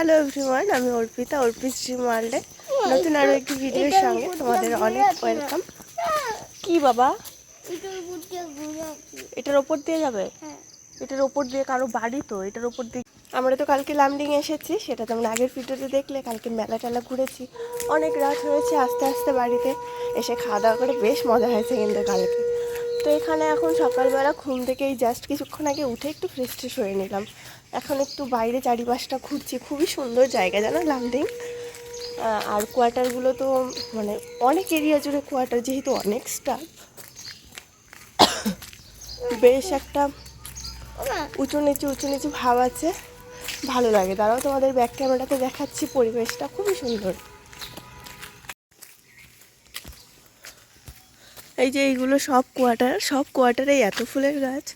Hello everyone আমি অর্পিতা অর্পিত dream ওয়ার্ল্ডে নতুন আরও একটি ভিডিওর সঙ্গে তোমাদের অনেক ওয়েলকাম কি বাবা? এটার ওপর দিয়ে যাবে? এটার ওপর দিয়ে কারও বাড়ি তো, এটার ওপর দিয়ে আমরা তো কালকে লামডিং এসেছি, সেটা তোমরা আগের ভিডিওতে দেখলে। কালকে মেলা টেলা ঘুরেছি। অনেক রাত হয়েছে আস্তে আস্তে বাড়িতে। এসে খাওয়া দাওয়া করে বেশ মজা হয়েছে কিন্তু কালকে। তো এখানে এখন সকালবেলা ঘুম থেকেই জাস্ট কিছুক্ষণ আগে উঠে একটু ফ্রেশ ট্রেশ হয়ে নিলাম। এখন একটু বাইরে চারিপাশটা ঘুরছি। খুবই সুন্দর জায়গা, জানো লামডিং? আর কোয়ার্টারগুলো তো মানে অনেক এরিয়া জুড়ে কোয়ার্টার, যেহেতু অনেক স্টাফ। বেশ একটা উঁচু নিচু উঁচু নিচু ভাব আছে। ভালো লাগে। তারাও তোমাদের ব্যাক ক্যামেরাতে দেখাচ্ছি পরিবেশটা। খুবই সুন্দর। এই যে এইগুলো সব কোয়ার্টার সব কোয়ার্টারেই এত ফুলের গাছ।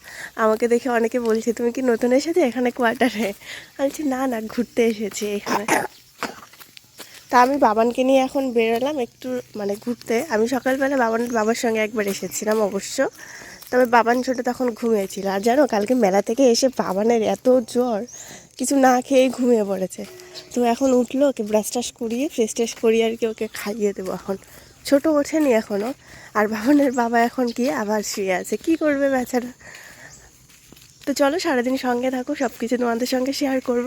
আমাকে দেখে অনেকে বলছে, তুমি কি নতুন এসেছ এখানে কোয়ার্টারে বলছি, না না, ঘুরতে এসেছি এখানে। তা আমি বাবানকে নিয়ে এখন বেরোলাম একটু মানে ঘুরতে। আমি সকালবেলা বাবান, বাবার সঙ্গে একবার এসেছিলাম অবশ্য। তবে বাবান ছোটো তখন ঘুমিয়েছিল। আর জানো, কালকে মেলা থেকে এসে বাবানের এত জ্বর, কিছু না খেয়েই ঘুমিয়ে পড়েছে। তো এখন উঠল, ওকে ব্রাশ টাশ করিয়ে ফ্রেশ ট্রেশ করিয়ে আর কি ওকে খাইয়ে দেবো এখন। ছোটো ওঠেনি এখনও আর বাবানের বাবা এখন কি আবার শুয়ে আছে। কি করবে বেচারা? তো চলো সারাদিন সঙ্গে থাকো সব কিছু তোমাদের সঙ্গে শেয়ার করব।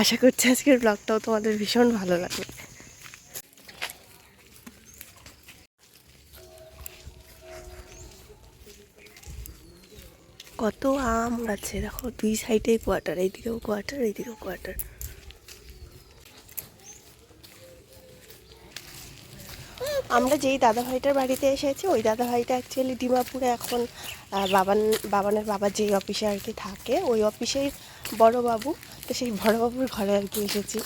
আশা করছি আজকের ব্লগটাও তোমাদের ভীষণ ভালো লাগবে। কত আম গাছে দেখো, দুই সাইডে কোয়ার্টার এইদিকেও কোয়ার্টার এইদিকেও কোয়ার্টার আমরা যেই দাদা ভাইটার বাড়িতে এসেছি, ওই দাদা ভাইটা অ্যাকচুয়ালি ডিমাপুরে এখন বাবান, বাবানের বাবা যেই অফিসে আর কি থাকে, ওই অফিসেই বড় বাবু তো সেই বড় বাবুর ঘরে আর কি এসেছি।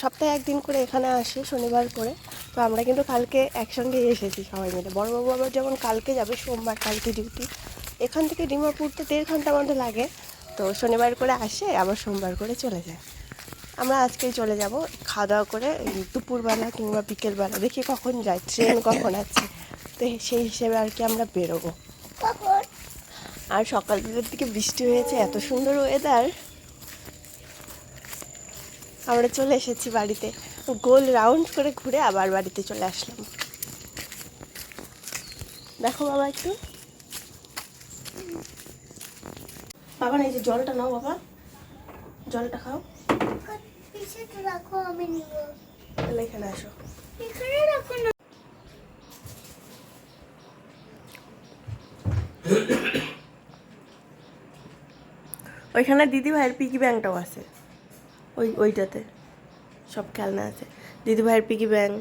সপ্তাহে একদিন করে এখানে আসি, শনিবার করে। তো আমরা কিন্তু কালকে একসঙ্গে এসেছি সবাই মিলে। বড়বাবু আবার যেমন কালকে যাবে, সোমবার কালকে ডিউটি এখান থেকে ডিমাপুর তো দেড় ঘণ্টা মতো লাগে। তো শনিবার করে আসে, আবার সোমবার করে চলে যায়। আমরা আজকেই চলে যাব খাওয়া দাওয়া করে দুপুরবেলা কিংবা বিকেলবেলা। দেখি কখন যায় ট্রেন কখন আছে। তো সেই হিসেবে আর কি আমরা বেরোবো। আর সকালবেলার দিকে বৃষ্টি হয়েছে এত সুন্দর ওয়েদার আমরা চলে এসেছি বাড়িতে। গোল রাউন্ড করে ঘুরে আবার বাড়িতে চলে আসলাম। দেখো বাবা একটু। বাবা না এই যে জলটা নাও বাবা। জলটা খাও। ওইখানে দিদি ভাইয়ের পিকি ব্যাংকটাও আছে। ওই ওইটাতে। সব খেলনা আছে। দিদি ভাইয়ের পিকি ব্যাংক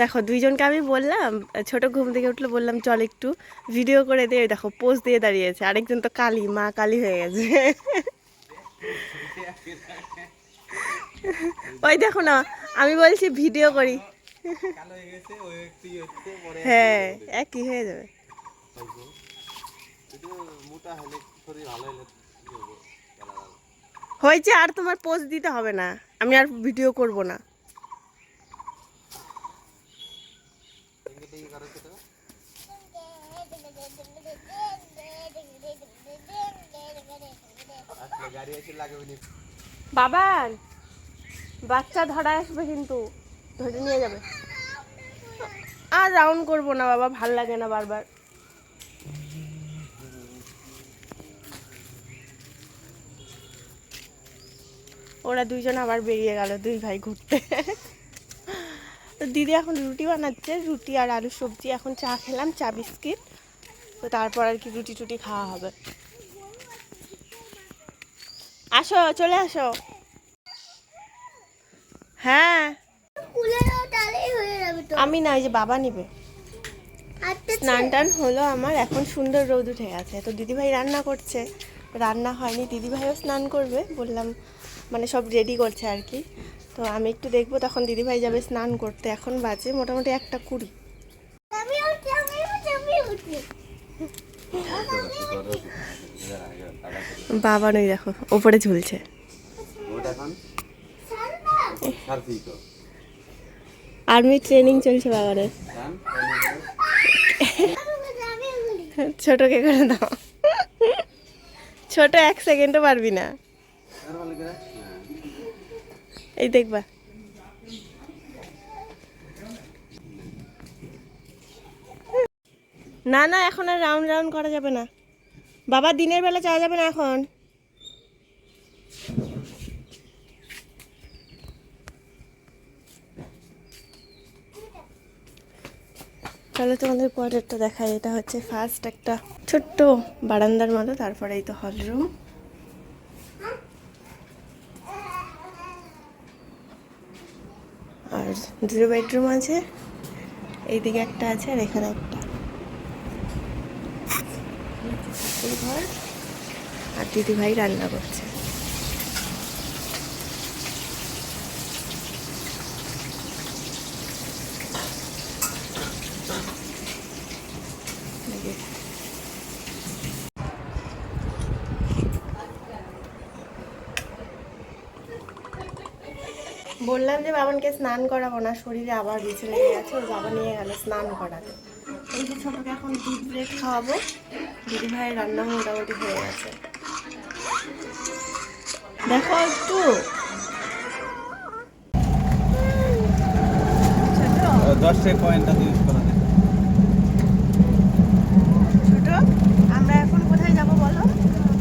দেখো, দুইজনকে আমি বললাম, ছোট ঘুম থেকে উঠলে, বললাম, চল একটু ভিডিও করে দে। ওই দেখো পোজ দিয়ে দাঁড়িয়েছে। আরেকজন তো কালী, মা কালী হয়ে গেছে। ওই দেখো না, আমি বলছি ভিডিও করি। হয়ে, একই হয়ে যাবে। হয়েছে, আর তোমার পোজ দিতে হবে না। আমি আর ভিডিও করব না টিঙ্গি টিঙ্গি করো তো আসলে গাড়ি এসে লাগবে নি বাবান, বাচ্চা ধরা আসবে কিন্তু, ধরে নিয়ে যাবে। আর রাউন্ড করব না বাবা, ভালো লাগে না বারবার। ওরা দুইজন আবার বেরিয়ে গেল, দুই ভাই ঘুরতে। দিদি এখন রুটি বানাচ্ছে, রুটি আর আলু সবজি, এখন চা খেলাম, চা বিস্কিট। তো তারপর আর কি রুটি টুটি খাওয়া হবে। আসো চলে আসো। হ্যাঁ। আমি না ওই যে বাবা নিবে। আচ্ছা স্নান টান হলো আমার এখন সুন্দর রোদ উঠে গেছে। তো দিদিভাই রান্না করছে। রান্না হয়নি দিদিভাইও স্নান করবে বললাম মানে সব রেডি করছে আর কি। তো আমি একটু দেখব তখন দিদিভাই যাবে স্নান করতে। এখন বাজে মোটামুটি একটা কুড়ি। বাবা নই, দেখো, ওপরে ঝুলছে। আর্মি ট্রেনিং চলছে বাবারের ছোটকে করে দাও। ছোট এক সেকেন্ডও পারবি না। এই দেখবা। না না, এখন আর রাউন্ড রাউন্ড করা যাবে না। বাবা, দিনের বেলা যাওয়া যাবে না এখন? তাহলে তোমাদের কোয়ার্টারটা দেখায় এটা হচ্ছে ফার্স্ট একটা ছোট্ট বারান্দার মতো তারপরে এই তো হল রুম আর দুটো বেডরুম আছে, এইদিকে একটা আছে, আর এখানে একটা ঠাকুর ঘর আর দিদি ভাই রান্না করছে। বললাম যে বাবানকে স্নান করাবো না, শরীরে আবার বিছে লেগে গেছে ওর বাবা নিয়ে গেল স্নান করাতে এই যে ছোটকে এখন দুধ ব্রেড খাওয়াবো। দিদি ভাইয়ের রান্না মোটামুটি হয়ে গেছে। দেখো একটু। ছোট দশটা পয়েন্টটা ইউজ করা যায় আমরা এখন কোথায় যাব বলো?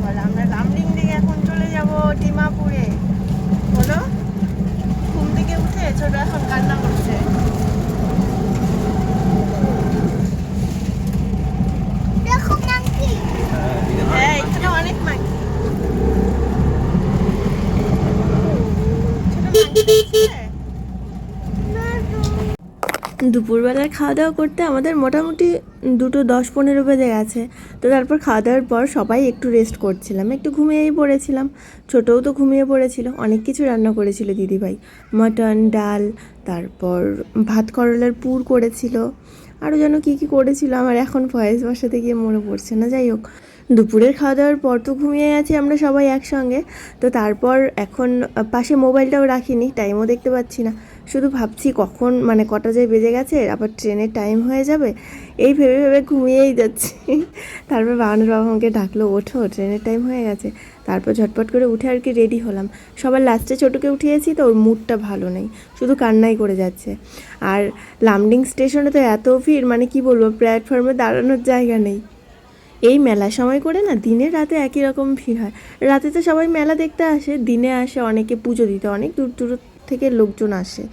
বলো আমরা লামডিং দিকে এখন চলে যাব ডিমাপুরে। বলো ঘুম থেকে উঠে ছোট এখন কান্না করছে দেখো নাকি হ্যাঁ এখানে অনেক মাংস ছোট মাংস দেখছে? দুপুরবেলার খাওয়া দাওয়া করতে আমাদের মোটামুটি দুটো দশ পনেরো বেজে গেছে। তো তারপর খাওয়া দাওয়ার পর সবাই একটু রেস্ট করছিলাম। একটু ঘুমিয়েই পড়েছিলাম। ছোটও তো ঘুমিয়ে পড়েছিল। অনেক কিছু রান্না করেছিল দিদিভাই। মটন, ডাল, তারপর ভাত করলার পুর করেছিল। আরও যেন কী কী করেছিল। আমার এখন ভয়েস বসাতে গিয়ে মনে পড়ছে না। যাই হোক। দুপুরের খাওয়া দাওয়ার পর তো ঘুমিয়ে গেছি আমরা সবাই একসঙ্গে। তো তারপর এখন পাশে মোবাইলটাও রাখিনি টাইমও দেখতে পাচ্ছি না। শুধু ভাবছি কখন মানে কটা যায় বেজে গেছে, আবার ট্রেনের টাইম হয়ে যাবে, এই ভেবে ভেবে ঘুমিয়েই যাচ্ছি। তারপর বাবানের বাবা আমাকে ডাকলো, ওঠো, ট্রেনের টাইম হয়ে গেছে। তারপর ঝটপট করে উঠে আর কি রেডি হলাম। সবার লাস্টে ছোটোকে উঠিয়েছি, তো ওর মুডটা ভালো নেই, শুধু কান্নাই করে যাচ্ছে। আর লামডিং স্টেশনে তো এত ভিড় মানে কি বলব প্ল্যাটফর্মে দাঁড়ানোর জায়গা নেই। এই মেলা সময় করে না দিনে রাতে একই রকম ভিড় হয়। রাতে তো সবাই মেলা দেখতে আসে, দিনে আসে, অনেকে পুজো দিতে, অনেক দূর দূর থেকে লোকজন আসে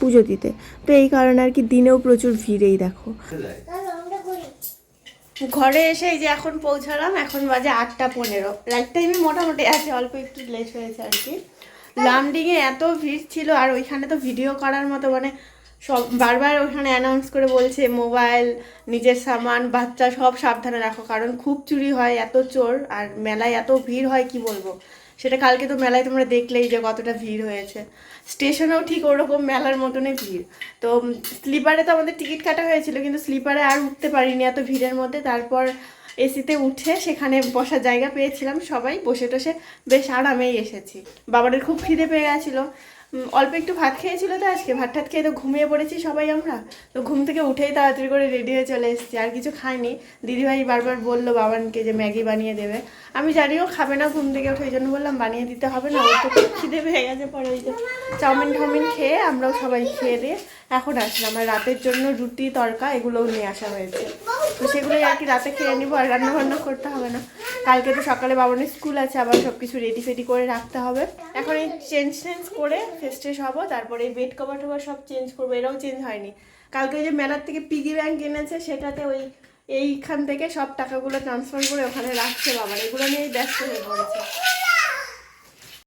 পুজো দিতে। তো এই কারণে আর কি দিনেও প্রচুর ভিড় এই দেখো। ঘরে এসে এই যে এখন পৌঁছালাম, এখন বাজে আটটা পনেরো। রাইট টাইমে মোটামুটি আছে, অল্প একটু লেট হয়েছে আর কি। লামডিংয়ে এত ভিড় ছিল আর ওইখানে তো ভিডিও করার মতো মানে সব, বারবার ওখানে অ্যানাউন্স করে বলছে, মোবাইল, নিজের সামান, বাচ্চা, সব সাবধানে রাখো। কারণ খুব চুরি হয়, এত চোর, আর মেলায় এত ভিড় হয়, কি বলব? সেটা কালকে তো মেলায় তোমরা দেখলেই যে কতটা ভিড় হয়েছে। স্টেশনেও ঠিক ওরকম মেলার মতনই ভিড়। তো স্লিপারে তো আমাদের টিকিট কাটা হয়েছিল, কিন্তু স্লিপারে আর উঠতে পারিনি এত ভিড়ের মধ্যে। তারপর এসিতে উঠে সেখানে বসার জায়গা পেয়েছিলাম সবাই। বসে টসে বেশ আরামেই এসেছি। বাবাদের খুব খিদে পেয়ে গেছিল। অল্প একটু ভাত খেয়েছিল তো আজকে। ভাত টাত খেয়ে তো ঘুমিয়ে পড়েছি সবাই আমরা। তো ঘুম থেকে উঠেই তাড়াতাড়ি করে রেডি হয়ে চলে এসেছি। আর কিছু খাইনি। দিদিভাই বারবার বলল বাবানকে যে ম্যাগি বানিয়ে দেবে। আমি জানিও খাবে না ঘুম থেকে উঠে ওই জন্য বললাম বানিয়ে দিতে হবে না ওর তো খিদে পেয়ে গেছে পরে ওই যে চাউমিন টাউমিন খেয়ে আমরাও সবাই খেয়ে দিয়ে এখন আসলাম। আর রাতের জন্য রুটি, তরকা, এগুলোও নিয়ে আসা হয়েছে। তো সেগুলোই আর কি রাতে খেয়ে নিবো, আর রান্না বান্না করতে হবে না। কালকে তো সকালে বাবানের স্কুল আছে, আবার সব কিছু রেডি ফেডি করে রাখতে হবে। এখন এই চেঞ্জ টেঞ্জ করে ফেস ট্রেশ হব, তারপরে এই বেড কভার টভার সব চেঞ্জ করব, এরাও চেঞ্জ হয়নি। কালকে ওই যে মেলার থেকে পিগি ব্যাংক এনেছে, সেটাতে ওই এইখান থেকে সব টাকাগুলো ট্রান্সফার করে ওখানে রাখছে বাবার, এগুলো নিয়েই ব্যস্ত হয়ে পড়েছে।